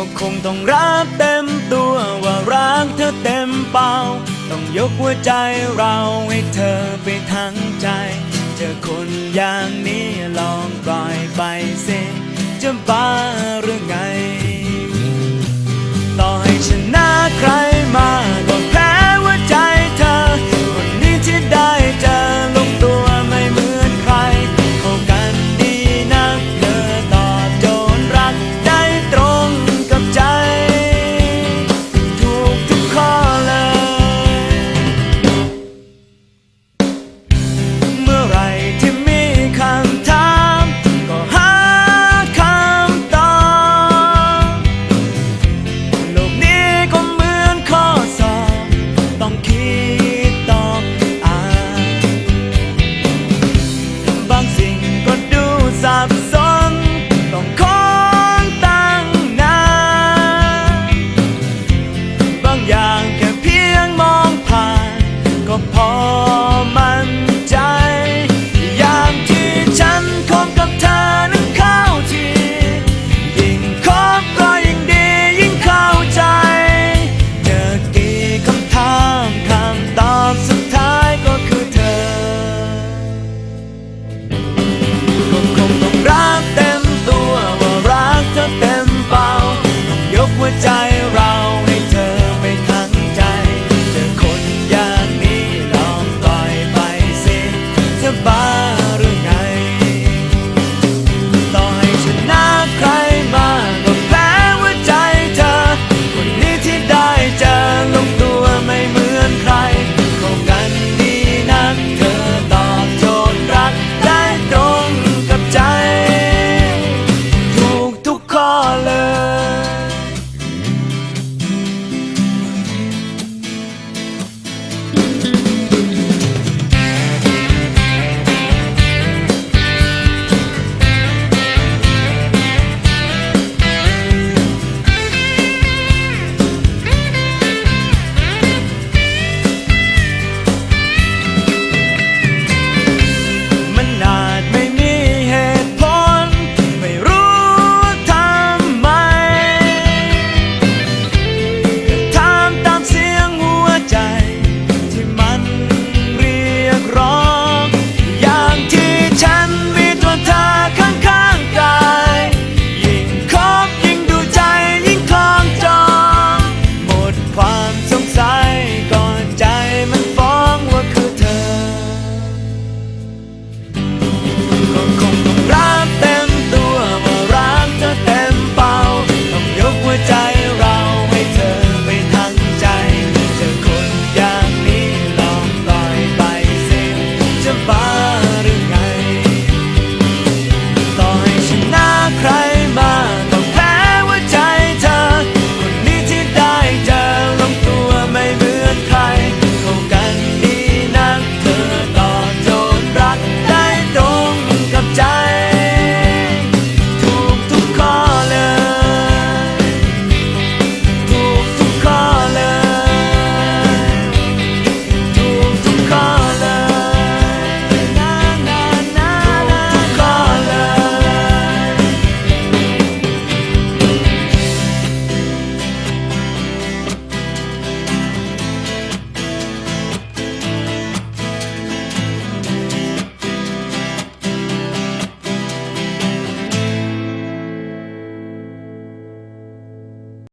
ก็คงต้องรับเต็มตัวว่ารักเธอเต็มเป่า ต้องยกหัวใจเราให้เธอไปทั้งใจ เจอคนอย่างนี้ลองปล่อยไปสิจะบ้า